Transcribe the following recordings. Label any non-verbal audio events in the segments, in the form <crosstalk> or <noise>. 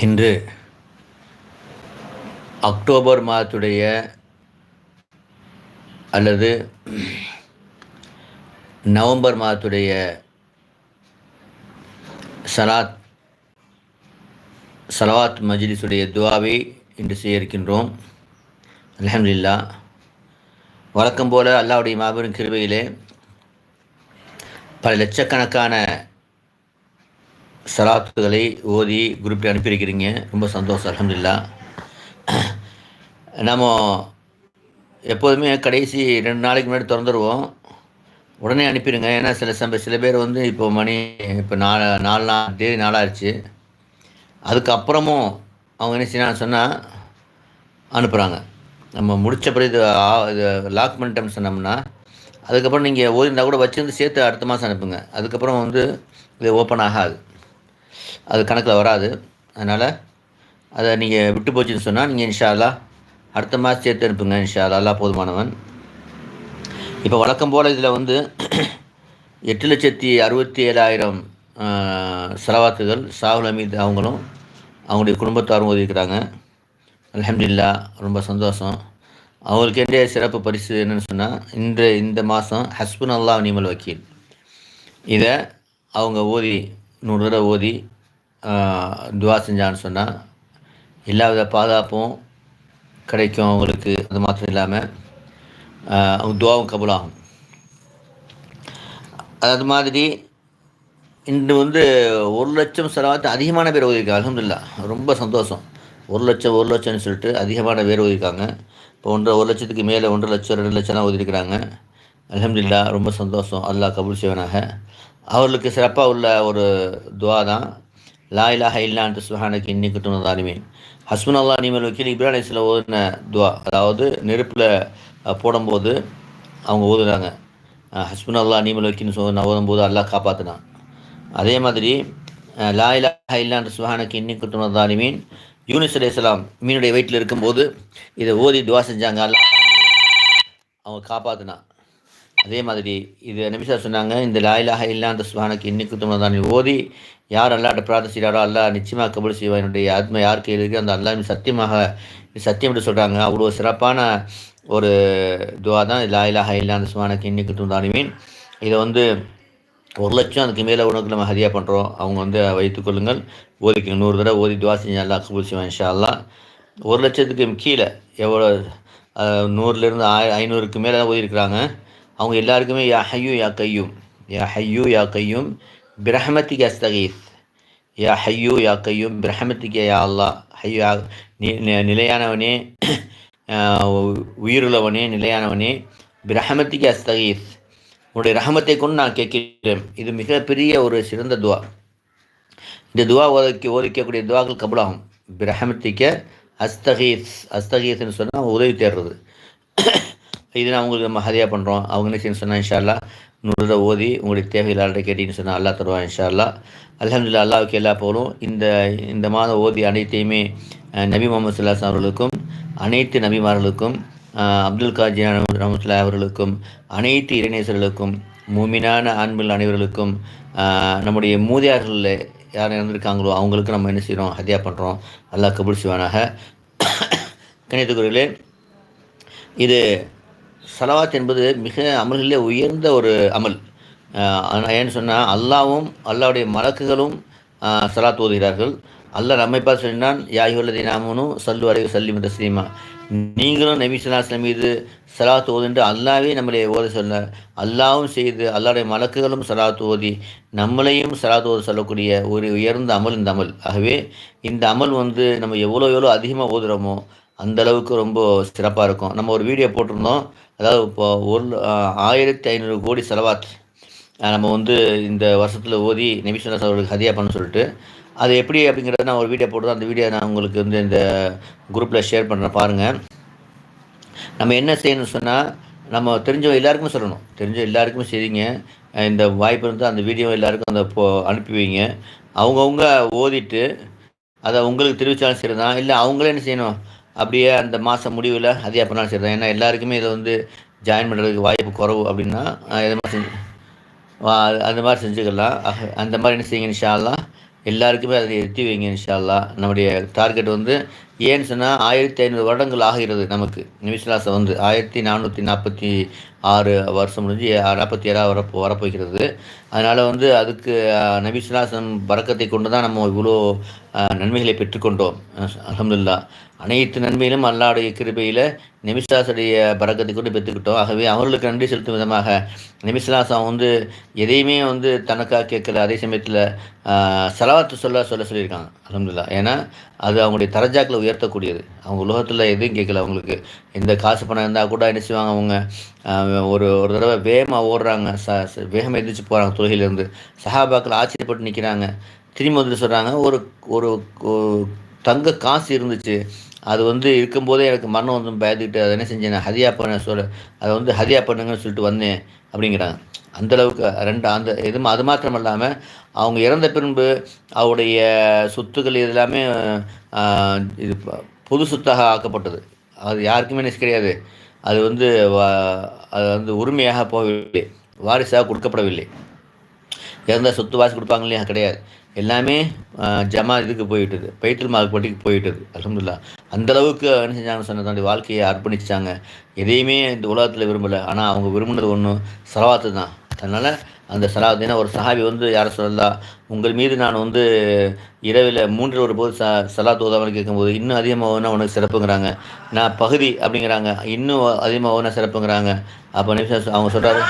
இன்று அக்டோபர் மாதத்துடைய அல்லது நவம்பர் மாதத்துடைய சலாத் சலவாத் மஜ்லிஸுடைய துவாவை இன்று செய்ய இருக்கின்றோம் அலமதுல்லா வழக்கம் போல அல்லாவுடைய மாபெரும் கிருபையிலே பல லட்சக்கணக்கான சலாத்துகளை ஓதி குரூப்பில் அனுப்பியிருக்கிறீங்க. ரொம்ப சந்தோஷம் அலமதுல்லா நம்ம எப்போதுமே கடைசி ரெண்டு நாளைக்கு முன்னாடி திறந்துருவோம். உடனே அனுப்பிடுங்க ஏன்னா சில சம சில பேர் வந்து இப்போ மணி இப்போ நாலு நாலு நாள் தேதி நாளாகிடுச்சு அதுக்கப்புறமும் அவங்க என்ன செய்யணும் சொன்னால் அனுப்புகிறாங்க நம்ம முடித்த பிறகு இது இது லாக் பண்ணிட்டோம்னு சொன்னோம்னா அதுக்கப்புறம் நீங்கள் ஓதிருந்தா கூட வச்சுருந்து சேர்த்து அடுத்த மாதம் அனுப்புங்க. அதுக்கப்புறம் வந்து இது ஓப்பன் ஆகாது. அது கணக்கில் வராது. அதனால் அதை நீங்கள் விட்டு போச்சுன்னு சொன்னால் நீங்கள் இன்ஷால்லா அடுத்த மாதம் சேர்த்து அனுப்புங்க இன்ஷால்லா அல்லா போதுமானவன். இப்போ வழக்கம் போல் இதில் வந்து <clears throat> எட்டு லட்சத்தி அறுபத்தி ஏழாயிரம் செலவாத்துகள் சாகுல் அமீத் அவங்களும் அவங்களுடைய குடும்பத்தாரும் ஒதுக்கிறாங்க அலமதுல்லா ரொம்ப சந்தோஷம். அவங்களுக்கு எந்த சிறப்பு பரிசு என்னென்னு சொன்னால் இன்று இந்த மாதம் ஹஸ்பன் அல்லா நிமல் வக்கீல். இதை அவங்க ஓதி நூறு தடவை ஓதி துவா செஞ்சான்னு சொன்னால் எல்லா வித பாதுகாப்பும் கிடைக்கும் அவங்களுக்கு. அது மாத்திரம் இல்லாமல் அவங்க துவாவும் கபுலாகும். அது மாதிரி இன்று வந்து ஒரு லட்சம் செலவாத்து அதிகமான பேர் ஓதிருக்காங்க. அலமதுல்லா ரொம்ப சந்தோஷம். ஒரு லட்சம் ஒரு லட்சம்னு சொல்லிட்டு அதிகமான பேர் ஓதிருக்காங்க. இப்போ ஒன்றரை ஒரு லட்சத்துக்கு மேலே ஒன்றரை லட்சம் ரெண்டு லட்சம்லாம் ஓதிருக்கிறாங்க. அலமதுல்லா ரொம்ப சந்தோஷம். அல்லா கபூல் செய்வனாக. அவர்களுக்கு சிறப்பாக உள்ள ஒரு துவா தான். லா இலாஹ இல்லான்ட்டு சுஹானுக்கு இன்னைக்கு துணதாலுமீன் ஹஸ்மன் அல்லா நீமல் வக்கீல் இப்ராஹிம் இஸ்ல ஓதுன துவா அதாவது நெருப்பில் போடும்போது அவங்க ஓதுறாங்க ஹஸ்மன் அல்லா நீமல் வக்கீல்னு சொன்ன ஓதும்போது அல்லா காப்பாற்றினான் அதே மாதிரி லா இலாஹ இல்லான்ட்டு சுஹானுக்கு இன்னைக்கு துணதாலுமீன் யூனிஸ் அலி இஸ்லாம் மீனுடைய வயிற்றில் இருக்கும்போது இதை ஓதி துவா செஞ்சாங்க. அல்லா அவங்க காப்பாற்றினான் அதே மாதிரி இது நிமிஷா சொன்னாங்க இந்த லாயிலாக இல்லாத சுபானுக்கு இன்னைக்கு தான் ஓதி யார் அல்லாட்ட பிரார்த்தனை செய்கிறாரோ அல்லா நிச்சயமாக கபல் செய்வா என்னுடைய ஆத்மா யார் கையில் அந்த அல்லா சத்தியமாக சத்தியம் என்று சொல்கிறாங்க அவ்வளோ சிறப்பான ஒரு துவா தான் லாயிலாக இல்லாத சுபானுக்கு இன்னைக்கு தானுமீன் இதை வந்து ஒரு லட்சம் அதுக்கு மேலே உனக்கு நம்ம ஹரியாக பண்ணுறோம் அவங்க வந்து வைத்துக்கொள்ளுங்கள் ஓதிக்கங்க நூறு தடவை ஓதி துவா செஞ்சு அல்லா கபூல் செய்வான் இன்ஷா அல்லா ஒரு லட்சத்துக்கு கீழே எவ்வளோ நூறுலேருந்து ஆய ஐநூறுக்கு மேலே தான் ஓதிருக்கிறாங்க அவங்க எல்லாருக்குமே யா ஹையூ யா கையும். யா ஹையூ யா கையும். பிரஹமத்திக்கு அஸ்தகீத். யா ஹையூ யா கையும். பிரஹமத்திக்கு யா அல்லா ஹையூ யா நிலையானவனே. உயிருள்ளவனே நிலையானவனே. பிரஹமத்திக்கு அஸ்தகீத். உன்னுடைய ரஹமத்தை கொண்டு நான் கேட்கிறேன். இது மிகப்பெரிய ஒரு சிறந்த துவா. இந்த துவா ஓதிக்க ஓதிக்கக்கூடிய துவாக்கள் கபலாகும். பிரஹமத்திக்க அஸ்தகீத். அஸ்தகீத்னு சொன்னால் உதவி தேடுறது. இது நான் உங்களுக்கு நம்ம ஹதியாக பண்ணுறோம் அவங்க என்ன செய்யணும் சொன்னால் இன்ஷால்லா நூறு ஓதி உங்களுடைய தேவையில் ஆள்கிட்ட கேட்டிங்கன்னு சொன்னால் அல்லா தருவான் இன்ஷால்லா அலமதுல்லா அல்லாவுக்கு எல்லா போலும் இந்த இந்த மாதம் ஓதி அனைத்தையுமே நபி முகமது சுல்லாஸ் அவர்களுக்கும் அனைத்து நபிமார்களுக்கும் அப்துல் காஜியான் ரஹமத்துல்லா அவர்களுக்கும் அனைத்து இறைநேசர்களுக்கும் மூமினான ஆண்கள் அனைவர்களுக்கும் நம்முடைய மூதியார்களில் யார் இறந்துருக்காங்களோ அவங்களுக்கு நம்ம என்ன செய்கிறோம் ஹதியா பண்ணுறோம் அல்லாஹ் கபூல் சிவானாக கணித்துக்குறையிலே இது சலவாத் என்பது மிக அமல்களிலே உயர்ந்த ஒரு அமல். ஏன்னு சொன்னால் அல்லாவும் அல்லாவுடைய மலக்குகளும் சலாத் ஓதுகிறார்கள். அல்லாஹ் நம்மை பார்த்து சொன்னான் யாயுள்ளதை நாமனும் சல்லு வரை சல்லி தஸ்லீமா நீங்களும் நபி சலாஸ்லம் மீது சலாத் ஓதுண்டு அல்லாவே நம்மளை ஓத சொல்ல. அல்லாவும் செய்து அல்லாவுடைய மலக்குகளும் சலாத் ஓதி நம்மளையும் சலாத் ஓத சொல்லக்கூடிய ஒரு உயர்ந்த அமல் இந்த அமல். ஆகவே இந்த அமல் வந்து நம்ம எவ்வளோ எவ்வளோ அதிகமாக ஓதுகிறோமோ அந்த அளவுக்கு ரொம்ப சிறப்பாக இருக்கும். நம்ம ஒரு வீடியோ போட்டிருந்தோம். அதாவது இப்போ ஒரு ஆயிரத்தி ஐநூறு கோடி செலவாத் நம்ம வந்து இந்த வருஷத்தில் ஓதி நபிசுல்லாஸ் அவர்களுக்கு ஹதியா பண்ண சொல்லிட்டு. அது எப்படி அப்படிங்கிறத நான் ஒரு வீடியோ போட்டு அந்த வீடியோ நான் உங்களுக்கு வந்து இந்த குரூப்பில் ஷேர் பண்ணுறேன் பாருங்கள் நம்ம என்ன செய்யணும்னு சொன்னால் நம்ம தெரிஞ்ச எல்லாருக்குமே சொல்லணும். தெரிஞ்ச எல்லாருக்குமே செய்வீங்க. இந்த வாய்ப்பு இருந்தால் அந்த வீடியோ எல்லாருக்கும் அந்த போ அனுப்பி வைங்க. அவங்கவுங்க ஓதிட்டு அதை உங்களுக்கு தெரிவித்தாலும் சரி தான் இல்லை அவங்களே என்ன செய்யணும்? அப்படியே அந்த மாதம் முடிவில் அதே அப்படினாலும் சரி தான் ஏன்னா எல்லாருக்குமே இதை வந்து ஜாயின் பண்ணுறதுக்கு வாய்ப்பு குறவு அப்படின்னா இது மாதிரி செஞ்சு அந்த மாதிரி செஞ்சுக்கலாம். அந்த மாதிரி என்ன செய்யுங்க இன்ஷால்லாம் எல்லாருக்குமே அதை எத்தி வைங்க இன்ஷால்லா நம்முடைய டார்கெட் வந்து ஏன்னு சொன்னால் ஆயிரத்தி ஐநூறு வருடங்கள் ஆகிறது நமக்கு. நிமிஷலாசம் வந்து ஆயிரத்தி நானூற்றி நாற்பத்தி ஆறு வருஷம் முடிஞ்சு நாற்பத்தி ஏழாவது வரப்போ வரப்போகிறது. அதனால் வந்து அதுக்கு நபிசுலாசம் பறக்கத்தை கொண்டு தான் நம்ம இவ்வளோ நன்மைகளை பெற்றுக்கொண்டோம். அலமதுல்லா அனைத்து நன்மையிலும் அல்லாடைய கிருபையில் நெமிசாசுடைய பறக்கத்தை கொண்டு பெற்றுக்கிட்டோம். ஆகவே அவர்களுக்கு நன்றி செலுத்தும் விதமாக நிமிஷலாசம் வந்து எதையுமே வந்து தனக்காக கேட்கல. அதே சமயத்தில் செலவாத்து சொல்ல சொல்ல சொல்லியிருக்காங்க. அலமதுல்லா ஏன்னா அது அவங்களுடைய தரஜாக்களை உயர்த்தக்கூடியது. அவங்க உலகத்தில் எதுவும் கேட்கல அவங்களுக்கு. எந்த காசு பணம் இருந்தால் கூட என்ன செய்வாங்க அவங்க? ஒரு ஒரு தடவை வேகமாக ஓடுறாங்க. ச வேகமாக எந்திரிச்சு போகிறாங்க தொழுகையிலேருந்து. சஹாபாக்கள் ஆச்சரியப்பட்டு நிற்கிறாங்க திரும்பி வந்துட்டு சொல்கிறாங்க ஒரு ஒரு தங்க காசு இருந்துச்சு. அது வந்து இருக்கும்போதே எனக்கு மரணம் வந்து பயந்துக்கிட்டு அதை என்ன செஞ்சேன்? ஹதியா பண்ண சொல்ல அதை வந்து ஹதியா பண்ணுங்கன்னு சொல்லிட்டு வந்தேன் அப்படிங்கிறாங்க. அந்தளவுக்கு ரெண்டு அந்த இது அது மாத்திரம் இல்லாமல் அவங்க இறந்த பின்பு அவருடைய சொத்துக்கள் இதெல்லாமே இது பொது சொத்தாக ஆக்கப்பட்டது. அது யாருக்குமே நினைச்சு கிடையாது. அது வந்து அது வந்து உரிமையாக போகவில்லை. வாரிசாக கொடுக்கப்படவில்லை. இறந்த சொத்து வாசி கொடுப்பாங்க இல்லையா? கிடையாது. எல்லாமே ஜமா இதுக்கு போயிட்டுது. பைத்தல் மார்க் போயிட்டுது. அலமதுல்லா அந்தளவுக்கு என்ன செஞ்சாங்கன்னு சொன்ன தன்னுடைய வாழ்க்கையை அர்ப்பணிச்சாங்க. எதையுமே இந்த உலகத்தில் விரும்பலை. ஆனால் அவங்க விரும்பினது ஒன்று செலவாத்து தான். அதனால் அந்த சலாத் ஏன்னா ஒரு சஹாபி வந்து யாரை சொல்லலாம் உங்கள் மீது நான் வந்து இரவில் மூன்றில் ஒரு போது ச சலாத் ஓதாமல் கேட்கும்போது இன்னும் அதிகமாக உனக்கு சிறப்புங்கிறாங்க. நான் பகுதி அப்படிங்கிறாங்க. இன்னும் அதிகமாக சிறப்புங்கிறாங்க. அப்போ நிமிஷம் அவங்க சொல்கிறாரு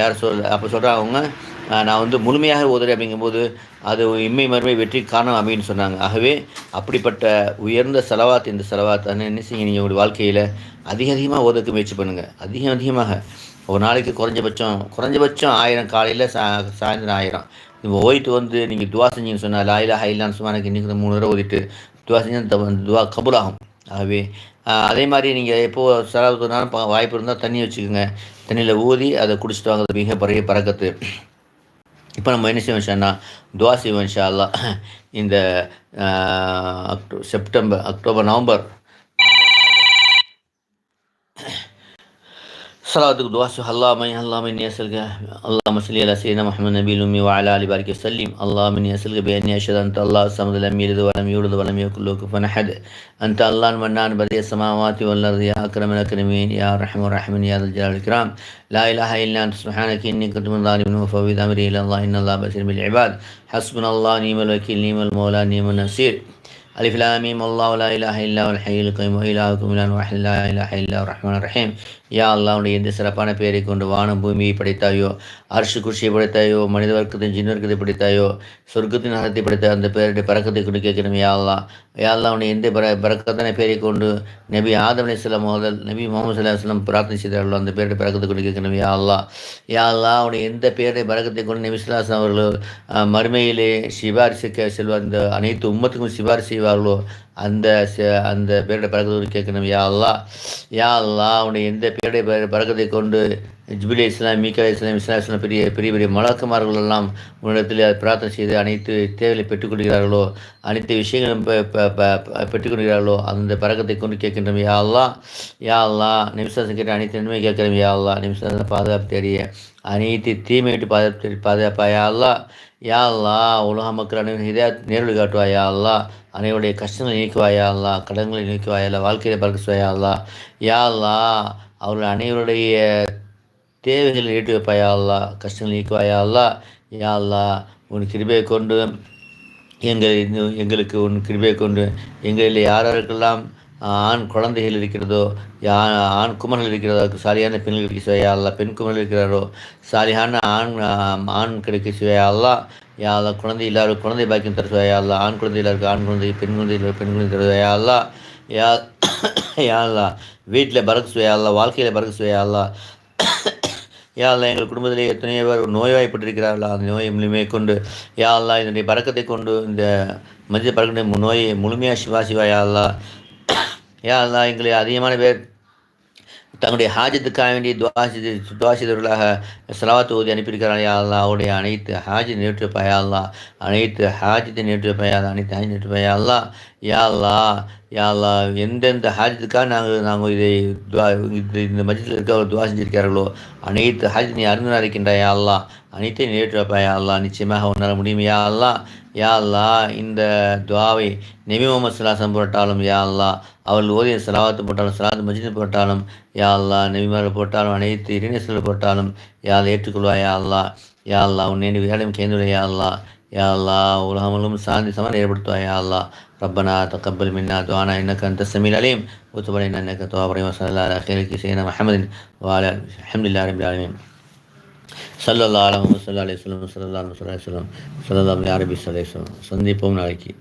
யார் சொல் அப்போ சொல்கிறாங்க அவங்க நான் வந்து முழுமையாக ஓதுறேன் அப்படிங்கும்போது அது இம்மை மறுமை வெற்றி காரணம் அப்படின்னு சொன்னாங்க. ஆகவே அப்படிப்பட்ட உயர்ந்த செலவாத் இந்த செலவாத் என்ன செய்யுங்க நீங்கள் உங்களுடைய வாழ்க்கையில்? அதிக அதிகமாக ஓதற்கு முயற்சி பண்ணுங்கள் அதிகம் அதிகமாக. ஒரு நாளைக்கு குறைஞ்சபட்சம் குறைஞ்சபட்சம் ஆயிரம் காலையில் சா சாயந்தரம் ஆயிரம். இப்போ ஓயிட்டு வந்து நீங்கள் துவா செஞ்சீங்கன்னு சொன்னால் லாயிலா ஹைலான்னு சும்மா எனக்கு இன்றைக்கி மூணு தடவை ஓதிட்டு துவா செஞ்சு துவா கபுலாகும். ஆகவே அதே மாதிரி நீங்கள் எப்போது செலவு வாய்ப்பு இருந்தால் தண்ணி வச்சுக்கோங்க. தண்ணியில் ஊதி அதை குடிச்சிட்டு வாங்க மிக பெரிய பறக்கத்து. இப்போ நம்ம என்ன செய்வோம் ஷானா துவா செய்வோம் ஷா அல்லா இந்த அக்டோ செப்டம்பர் அக்டோபர் நவம்பர் صلواتك دعاء اللهم اللهم اني اسالك اللهم صل على سيدنا محمد النبي الأمي وعلى آل بارك وسلم. اللهم اني اسالك بأني أشهد أن الله الصمد لم يلد ولم يولد ولم يكن له كفوا أحد. أنت الله المنان بديع السماوات والأرض يا أكرم الأكرمين يا الراحمين يا ذا الجلال لا إله إلا أنت سبحانك إني كنت من أمري إلى الله. إن الله بصير بالعباد. حسبنا الله نعم الوكيل نعم المولى نعم النصير. ألف لام الله لا إله إلا هو الحي القيوم. وإلهكم إله واحد لا إله إلا هو الرحمن الرحيم. யா அல்லா எந்த சிறப்பான பெயரை கொண்டு வானம் பூமியை படைத்தாயோ அரசு குஷியை படைத்தாயோ மனித வர்க்கத்தின் ஜின் வர்க்கத்தை படைத்தாயோ சொர்க்கத்தின் அகத்தை படைத்த அந்த பெயருடைய பறக்கத்தை கொண்டு கேட்கணும் யா அல்லா யா எந்த பர பறக்கத்தான பெயரை கொண்டு நபி ஆதம் அலிஸ்லாம் முதல் நபி முகமது சல்லாஹ் பிரார்த்தனை செய்தார்களோ அந்த பேருடைய பறக்கத்தை கொண்டு கேட்கணும் யா அல்லா யா அல்லா உடைய எந்த பெயருடைய பறக்கத்தை கொண்டு நபி சுல்லாஸ்லாம் அவர்கள் மறுமையிலே சிபாரிசுக்க செல்வார் இந்த அனைத்து உம்மத்துக்கும் சிபாரிசு செய்வார்களோ அந்த அந்த பேருடைய பறக்கத்தை கேட்கணும் யா அல்லா யா அல்லா எந்த பேருடைய பறக்கத்தை கொண்டு ஜிபிலி இஸ்லாம் மீக்கா இஸ்லாம் இஸ்லாம் இஸ்லாம் பெரிய பெரிய பெரிய மலக்குமார்கள் எல்லாம் உன்னிடத்தில் பிரார்த்தனை செய்து அனைத்து தேவைகளை பெற்றுக்கொள்கிறார்களோ அனைத்து விஷயங்களும் பெற்றுக்கொள்கிறார்களோ அந்த பறக்கத்தை கொண்டு கேட்கின்றோம் யா அல்லா யா அல்லா நிமிஷம் கேட்ட அனைத்து நன்மை கேட்கிறோம் யா அல்லா நிமிஷம் பாதுகாப்பு தேடிய அனைத்து தீமை விட்டு பாதுகாப்பு பாதுகாப்பா யா அல்லா யா அல்லா உலக மக்கள் அனைவரும் இதே நேரில் காட்டுவா யா அல்லா அனைவருடைய கஷ்டங்களை நீக்குவாயா அல்லா கடன்களை நீக்குவாயா அல்லா வாழ்க்கையை பறக்கசுவாயா அல்லா யா அல்லா அவர்கள் அனைவருடைய தேவைகளை ஏற்றி வைப்பாயா அல்லா கஷ்டங்கள் நீக்குவாயா அல்லா யா அல்லா உன் கிருபையை கொண்டு எங்கள் எங்களுக்கு உன் கிருபையை கொண்டு எங்களில் யாரெல்லாம் ஆண் குழந்தைகள் இருக்கிறதோ யா ஆண் குமரல் இருக்கிறதோ சாலியான பெண்கள் கிடைக்க சுவையா அல்லா பெண் குமரல் இருக்கிறாரோ சாலியான ஆண் ஆண் கிடைக்க சுவையா அல்லா குழந்தை இல்லாத குழந்தை பாக்கியம் தர சுவையா அல்லா ஆண் குழந்தை இல்லாருக்கு ஆண் குழந்தை பெண் குழந்தை பெண் குழந்தை தர அல்லா யா யாழ்லா வீட்டில் பறக்க சுவையா வாழ்க்கையில் பறக்க சுவையா யாழ்லா எங்கள் குடும்பத்திலே எத்தனையோ பேர் நோய்வாய்ப்பட்டிருக்கிறார்களா? அந்த நோயை முழுமையை கொண்டு யாழ்லா இதனுடைய பறக்கத்தை கொண்டு இந்த மஞ்சள் பறக்கின்ற நோயை முழுமையாக சிவா சிவா யாழ்லா யாழ்லா எங்களை அதிகமான பேர் தங்களுடைய ஹாஜத்துக்காக வேண்டிய துவாசி துவாசிதர்களாக செலவாத்து ஓதி அனுப்பியிருக்கிறார் யாழ்லா அவருடைய அனைத்து ஹாஜி நேற்று பயாலா அனைத்து ஹாஜத்தை நேற்றுப்பாயா அனைத்து ஹாஜி நேற்று பயாலா யாழ்லா யாழ்லா எந்தெந்த ஹாஜத்துக்காக நாங்கள் நாங்கள் இதை துவா இது இந்த மஜத்தில் இருக்க துவா செஞ்சிருக்கிறார்களோ அனைத்து ஹாஜ் நீ அருந்தனா இருக்கின்றாயா அல்லா அனைத்தையும் நேற்றுப்பாயா யாழ்லா நிச்சயமாக உன்னால் முடியும் யாழ்லா யாழ்லா இந்த துவாவை நபி முகமது சலாசம் போட்டாலும் யாழ்லா அல்லா அவள் ஓதிய சலாவத்து போட்டாலும் சலாத்து மஜித் போட்டாலும் யாழ்லா அல்லா போட்டாலும் அனைத்து இறைநேசர்கள் போட்டாலும் யாழ் அல்லா ஏற்றுக்கொள்வா யா அல்லா யா அல்லா உன்னை வேலையும் கேந்துடைய யாழ்லா அல்லா யா அல்லா உலகமும் சாந்தி சமன் ஏற்படுத்துவா யா அல்லா ربنا تقبل منا دعانا انك انت السميع العليم وتب علينا انك التواب الرحيم وصلى الله على خير سيدنا محمد وعلى الحمد لله رب العالمين صلى الله عليه وسلم صلى الله عليه وسلم صلى الله عليه وسلم صلى الله عليه وسلم சந்திப்போம் நாளைக்கு